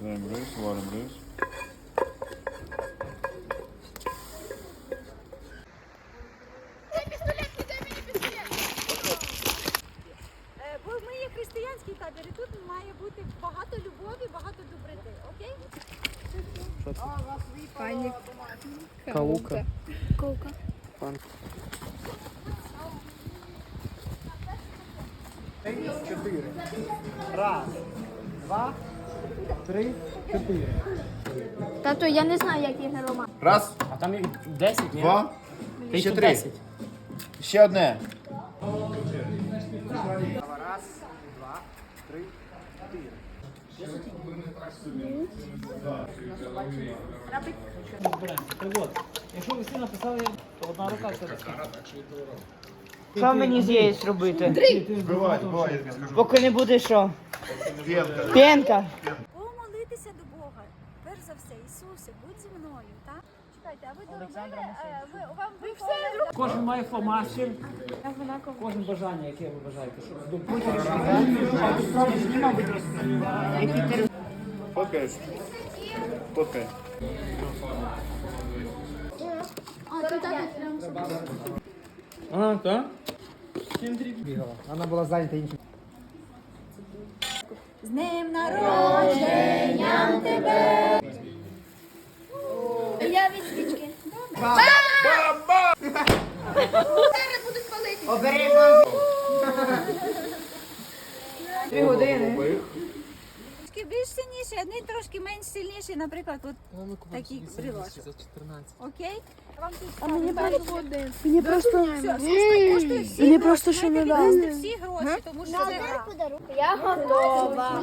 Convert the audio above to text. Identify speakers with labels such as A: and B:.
A: Rembrus, Warren Bruce. Має бути багато любові, багато доброти. Окей?
B: Каука.
C: Ковка.
B: Чотири. Раз, два, три, чотири.
C: Тато, я не знаю, як їх роман.
D: Раз,
E: А там їх 10, ні?
D: два,
E: Ти
D: ще
E: тут
D: три.
E: 10.
D: Ще одне.
B: Раз, два, три.
E: Так от, якщо ви всі написали, то одна рука все таки.
F: Що мені здесь робити?
D: Я тобі скажу.
F: Поки не буде що?
D: П'єнка.
F: Пенка.
A: Помолитися до Бога. Перш за все, Ісусе, будь зі мною, так? Чекайте, а ви доробили, е, ви, вам виповнили?
E: Кожен має фломастер, кожен бажання, яке ви бажаєте. Щоб здобути?
D: Фоткай.
C: А,
E: так?
B: Бігала. Вона була зайнята іншим.
A: З днем народження тебе!
C: Я від свічки.
F: Дві години.
A: Трошки більш сильніші, одні трошки менш сильніші, наприклад, от такі брілочки. Окей? Вам тут а мені
C: Мені просто...
A: коштує всі
C: Мені
A: гроші.
C: просто ще не дали.
A: всі гроші, тому що це.
C: Я готова.